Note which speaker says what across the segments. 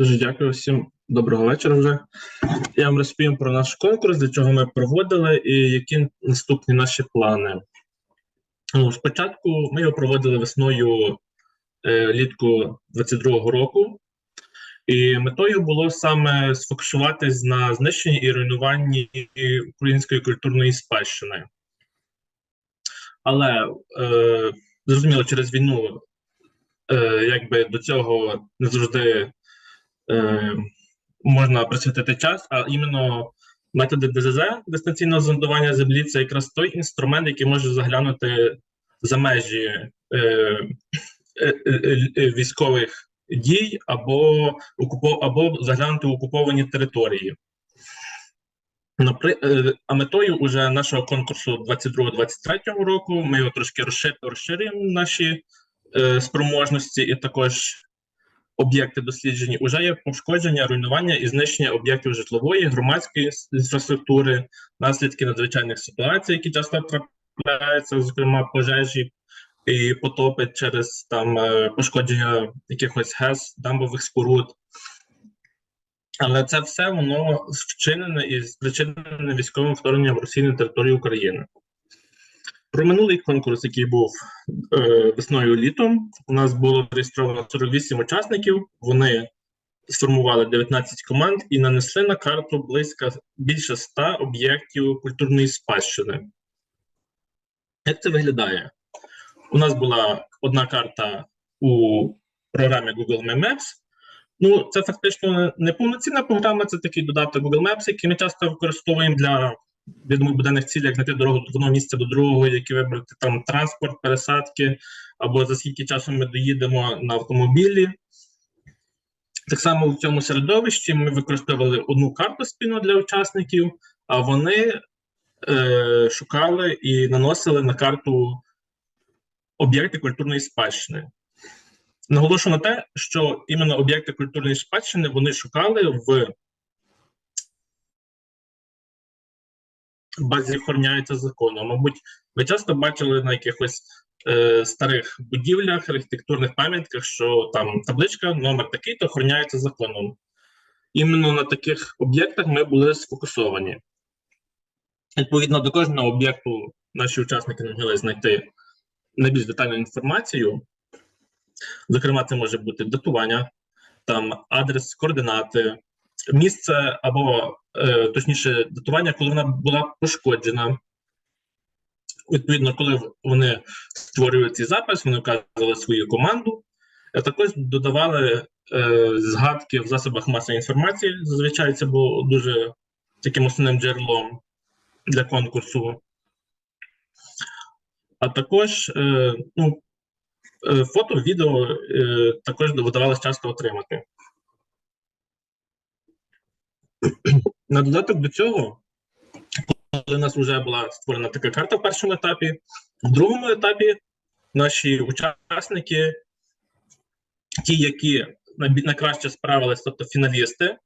Speaker 1: Дуже дякую всім. Доброго вечора вже. Я вам розповім про наш конкурс, для чого ми проводили і які наступні наші плани. Ну, спочатку ми його проводили весною е, літку 22-го року, і метою було саме сфокусуватись на знищенні і руйнуванні української культурної спадщини. Але е, зрозуміло, через війну е, якби до цього не завжди е, можна присвятити час, а іменно методи ДЗЗ дистанційного зондування землі це якраз той інструмент, який може заглянути за межі е, е, е, е, військових дій або або заглянути в окуповані території. Напри... е, А метою уже нашого конкурсу 22-23 року ми його трошки розшир... розширюємо наші е, спроможності і також об'єкти досліджені. Уже є пошкодження, руйнування і знищення об'єктів житлової, громадської інфраструктури, наслідки надзвичайних ситуацій, які часто трапляються, зокрема пожежі і потопи через там е, пошкодження якихось ГЕС, дамбових споруд. Але це все воно вчинене і спричинене військовим вторгненням Росії на територію України. Про минулий конкурс, який був е, весною літом, у нас було реєстровано 48 учасників. Вони сформували 19 команд і нанесли на карту близько більше 100 об'єктів культурної спадщини. Як це виглядає? У нас була одна карта у програмі Google My Maps. Ну, це фактично не повноцінна програма, це такий додаток Google Maps, який ми часто використовуємо для відомо буденних цілей, як знайти дорогу з одного місця до другого, які вибрати там транспорт, пересадки, або за скільки часу ми доїдемо на автомобілі. Так само в цьому середовищі ми використовували одну карту спільно для учасників, а вони е, шукали і наносили на карту об'єкти культурної спадщини. Наголошу на те, що іменно об'єкти культурної спадщини вони шукали в базі охороняються законом. Мабуть, ви часто бачили на якихось е, старих будівлях, архітектурних пам'ятках, що там табличка, номер такий, то охороняється законом. Іменно на таких об'єктах ми були сфокусовані. Відповідно до кожного об'єкту наші учасники намагали знайти найбільш детальну інформацію. Зокрема, це може бути датування, там адрес, координати, місце або точніше датування, коли вона була пошкоджена. Відповідно, коли вони створювали цей запис, вони вказували свою команду, а також додавали е, згадки в засобах масової інформації. Зазвичай це було дуже таким основним джерелом для конкурсу. А також е, ну, е, фото, відео е, також доводилось часто отримати. На додаток до цього, коли у нас вже була створена така карта в першому етапі, в другому етапі наші учасники, ті, які найкраще справилися, тобто фіналісти,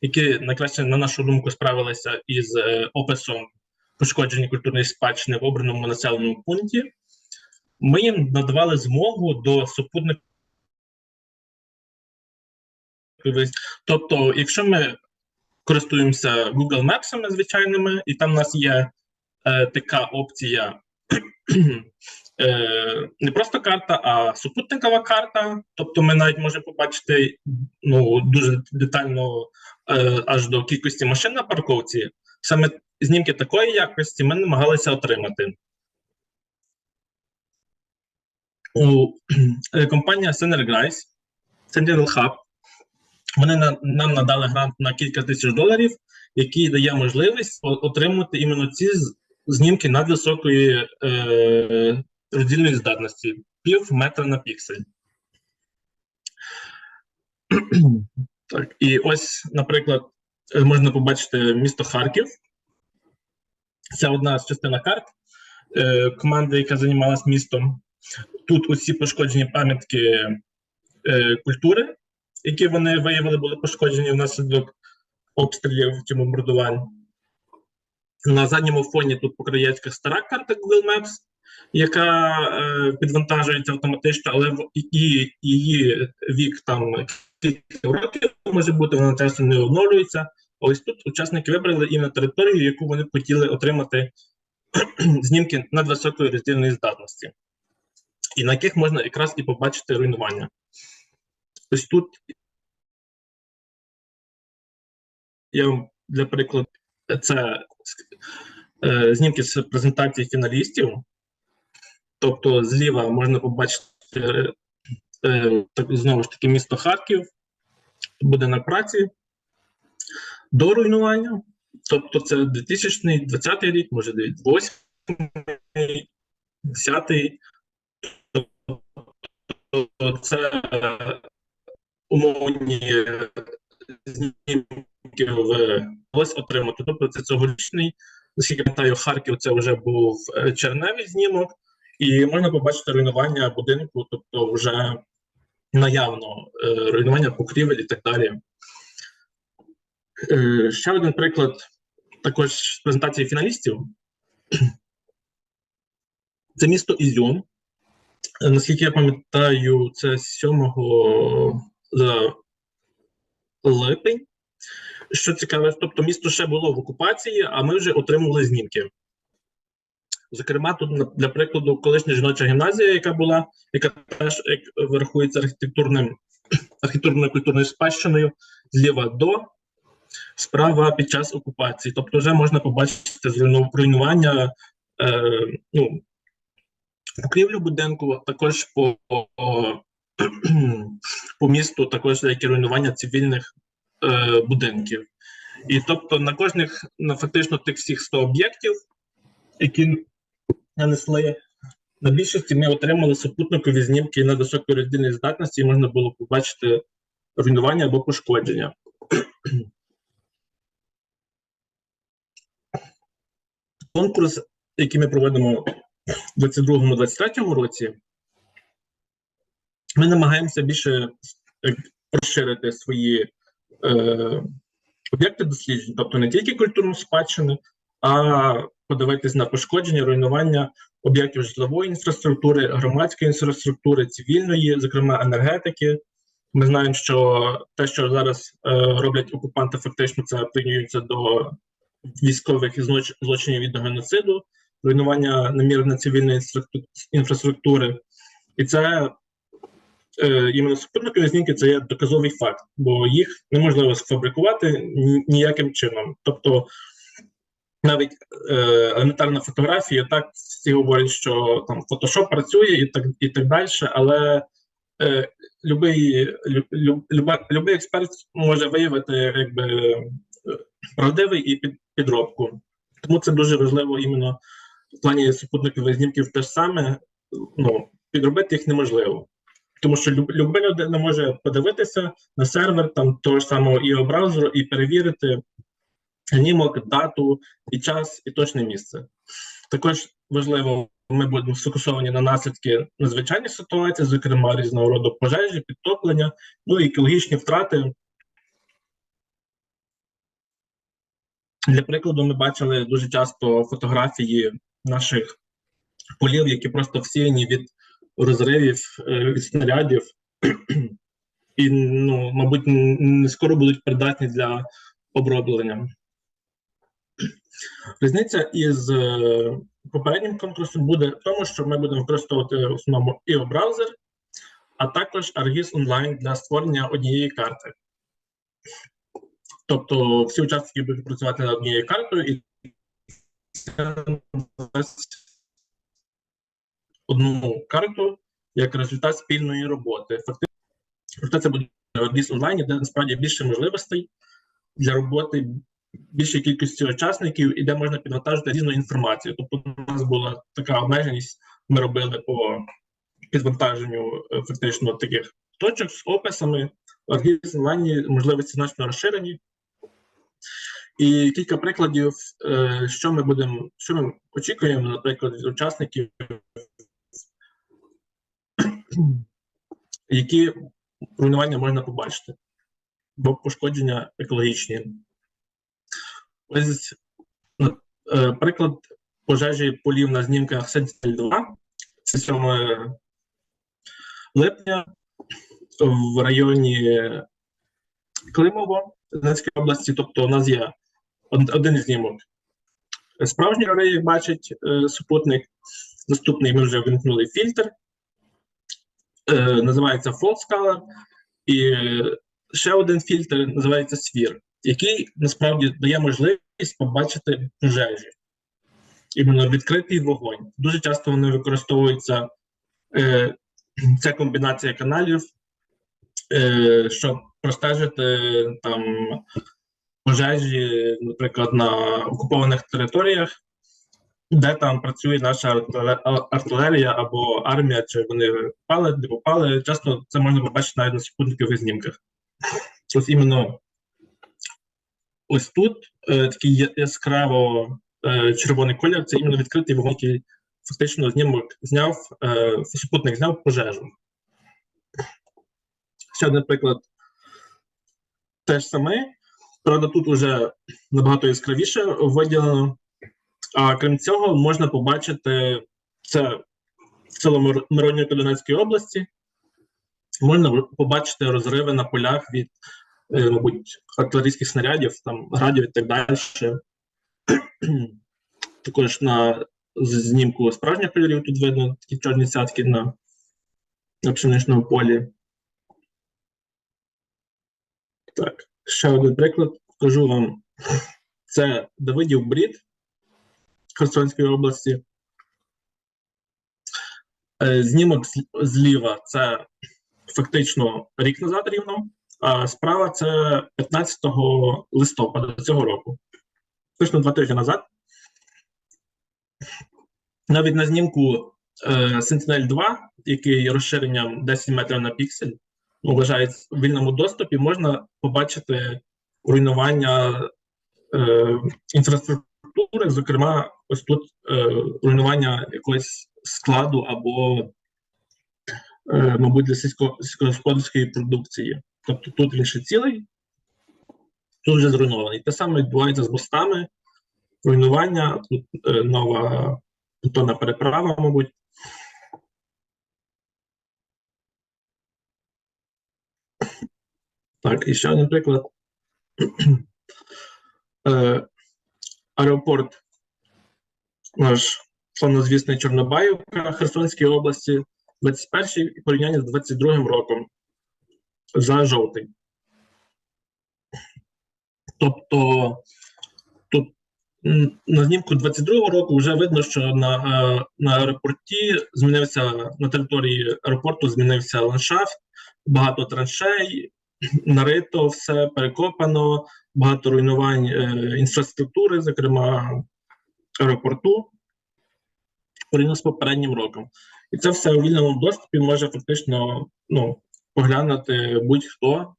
Speaker 1: які найкраще, на нашу думку, справилися із е, описом пошкодження культурної спадщини в обраному населеному пункті, ми їм надавали змогу до супутникових. Тобто, якщо ми користуємося Google Maps звичайними, і там у нас є е, така опція е, не просто карта, а супутникова карта. Тобто, ми навіть можемо побачити ну, дуже детально е, аж до кількості машин на парковці. Саме знімки такої якості ми намагалися отримати. У е, компанія Synergrise, Sentinel Hub, вони на, нам надали грант на кілька тисяч доларів, який дає можливість отримати іменно ці знімки надвисокої е, роздільної здатності пів метра на піксель. так, і ось, наприклад, можна побачити місто Харків. Це одна з частина карт е, команди, яка займалась містом. Тут усі пошкоджені пам'ятки е, культури, які вони виявили, були пошкоджені внаслідок обстрілів чи бомбардувань. На задньому фоні тут покраєцька стара карта Google Maps, яка е, підвантажується автоматично, але в і, її вік там скільки років може бути, вона часто не оновлюється. Ось тут учасники вибрали іменно територію, яку вони хотіли отримати знімки надвисокої роздільної здатності, і на яких можна якраз і побачити руйнування. Ось тут я вам для прикладу це е, знімки з презентації фіналістів. Тобто зліва можна побачити е, так, знову ж таки місто Харків, будинок праці до руйнування. Тобто це 2020 рік, може 2008, 10 Тобто це умовні знімки вдалося отримати. Тобто це цьогорічний, наскільки пам'ятаю, Харків це вже був е, черневий знімок, і можна побачити руйнування будинку, тобто вже наявно е, руйнування покрівель і так далі. Е, Ще один приклад також з презентації фіналістів. Це місто Ізюм. Е, Наскільки я пам'ятаю, це 7 за липень. Що цікаве, тобто місто ще було в окупації, а ми вже отримували знімки. Зокрема, тут для прикладу колишня жіноча гімназія, яка була, яка теж як врахується архітектурним архітектурною культурною спадщиною зліва до справа під час окупації. Тобто, вже можна побачити зруйну- руйнування е, ну, покрівлю будинку, а також по, по, по місту, також деякі руйнування цивільних е, будинків. І тобто на кожних, на фактично тих всіх 100 об'єктів, які нанесли, на більшості ми отримали супутникові знімки на високої роздільної здатності, і можна було побачити руйнування або пошкодження. Конкурс, який ми проводимо в 22-23 році, ми намагаємося більше розширити свої е, об'єкти досліджень, тобто не тільки культурну спадщину, а подивитись на пошкодження, руйнування об'єктів житлової інфраструктури, громадської інфраструктури, цивільної, зокрема енергетики. Ми знаємо, що те, що зараз е, роблять окупанти, фактично це прийнюється до військових злоч- злочинів від геноциду, руйнування намірної цивільної інфраструк- інфраструктури. І це іменно супутникові знімки це є доказовий факт, бо їх неможливо сфабрикувати ніяким чином. Тобто навіть е, елементарна фотографія, так всі говорять, що там Photoshop працює і так і так далі, але е, любий, лю, лю- люба, любий експерт може виявити якби е, правдивий і під, підробку. Тому це дуже важливо іменно в плані супутникових знімків те ж саме. Ну, підробити їх неможливо. Тому що люб, люба людина може подивитися на сервер там того ж самого іо браузеру і перевірити знімок, дату і час, і точне місце. Також важливо, ми будемо сфокусовані на наслідки надзвичайних ситуацій, зокрема різного роду пожежі, підтоплення, ну і екологічні втрати. Для прикладу, ми бачили дуже часто фотографії наших полів, які просто всіяні від розривів, е, від снарядів, і, ну, мабуть, не скоро будуть придатні для оброблення. Різниця із е, попереднім конкурсом буде в тому, що ми будемо використовувати в основному IO браузер, а також ArcGIS Online для створення однієї карти. Тобто всі учасники будуть працювати над однією картою і це одну карту як результат спільної роботи. Фактично, це буде ArcGIS Online, де насправді більше можливостей для роботи більшій кількості учасників і де можна підвантажити різну інформацію. Тобто, у нас була така обмеженість, ми робили по підвантаженню е, фактично таких точок з описами. ArcGIS онлайні можливості значно розширені. І кілька прикладів, е, що ми будемо, що ми очікуємо, наприклад, від учасників, які руйнування можна побачити, бо пошкодження екологічні. Ось е, приклад пожежі полів на знімках Сенсіль 2. Це 7 липня в районі Климово Донецької області. Тобто, у нас є один знімок. Справжній арей, як бачить е, супутник. Наступний ми вже вимкнули фільтр. Е, називається False Color. І е, ще один фільтр називається Sphere, який насправді дає можливість побачити пожежі. Іменно відкритий вогонь. Дуже часто вони використовуються. Е, ця комбінація каналів, е, щоб простежити там пожежі, наприклад, на окупованих територіях, де там працює наша артилерія або армія, чи вони попали, не попали. Часто це можна побачити навіть на супутникових знімках. Ось іменно ось тут е, такий яскраво е, червоний колір це іменно відкритий вогонь, який фактично знімок зняв, е, супутник зняв пожежу. Ще один приклад. Те ж саме. Правда, тут вже набагато яскравіше виділено. А крім цього, можна побачити це в цілому Миронні Донецької області. Можна побачити розриви на полях від, е, мабуть, артилерійських снарядів, там, градів і так далі. Також на знімку справжніх кольорів тут видно такі чорні цятки на, на пшеничному полі. Так, ще один приклад покажу вам. Це Давидів Брід Херсонської області. Е, Знімок зліва це фактично рік назад рівно, а справа це 15 листопада цього року. Точно два тижні назад. Навіть на знімку е, Sentinel-2, який розширенням 10 метрів на піксель, вважається в вільному доступі, можна побачити руйнування е, інфраструктури, зокрема, ось тут е, руйнування якогось складу або, е, мабуть, для сільсько- сільськогосподарської продукції. Тобто тут він ще цілий, тут вже зруйнований. Те саме відбувається з мостами, руйнування, тут е, нова бетонна переправа, мабуть. Так, і ще один приклад. Е, аеропорт наш славнозвісний Чорнобаївка Херсонської області, 21 і порівняння з 22-м роком за жовтий. Тобто тут на знімку 22-го року вже видно, що на, е, на аеропорті змінився на території аеропорту змінився ландшафт, багато траншей, нарито все перекопано, багато руйнувань е, інфраструктури, зокрема аеропорту, порівняно з попереднім роком. І це все у вільному доступі може фактично ну, поглянути будь-хто,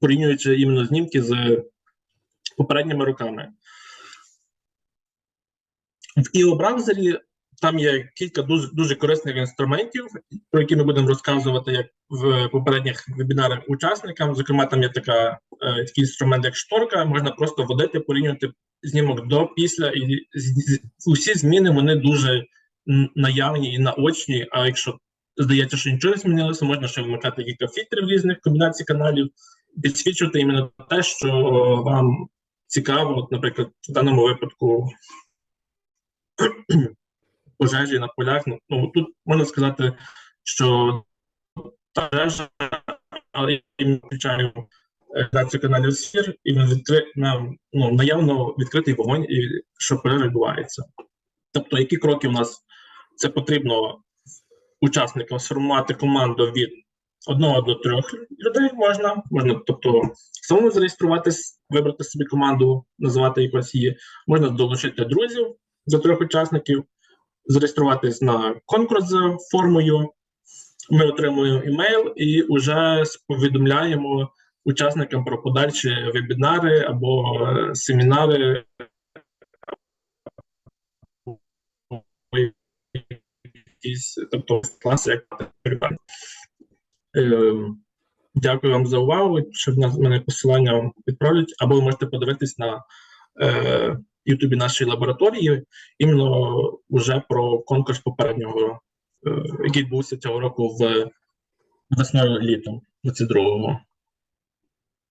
Speaker 1: порівнюючи іменно знімки з попередніми роками. В іо-браузері там є кілька дуже, дуже корисних інструментів, про які ми будемо розказувати як в попередніх вебінарах учасникам. Зокрема, там є така, е, такий інструмент, як шторка, можна просто вводити, порівнювати знімок до, після, і усі зміни вони дуже наявні і наочні. А якщо здається, що нічого не змінилося, можна ще вмикати кілька фільтрів різних комбінацій каналів, підсвічувати іменно те, що вам цікаво, От, наприклад, в даному випадку пожежі на полях. Ну, Ну тут можна сказати, що та пожежа, але я їм включаю реакцію каналів сфір, і він відкри... на, ну, наявно відкритий вогонь, і що пожежа відбувається. Тобто, які кроки у нас це потрібно учасникам сформувати команду від одного до трьох людей можна. Можна, тобто, самому зареєструватись, вибрати собі команду, назвати якось її, можна долучити друзів до трьох учасників, зареєструватись на конкурс з формою. Ми отримуємо імейл і вже повідомляємо учасникам про подальші вебінари або е, семінари. Тобто класи, як так далі. Е, Дякую вам за увагу. Що в мене посилання відправлять, або ви можете подивитись на е, Ютубі нашої лабораторії, іменно вже про конкурс попереднього, е, який відбувся цього року в весною літом 22-го.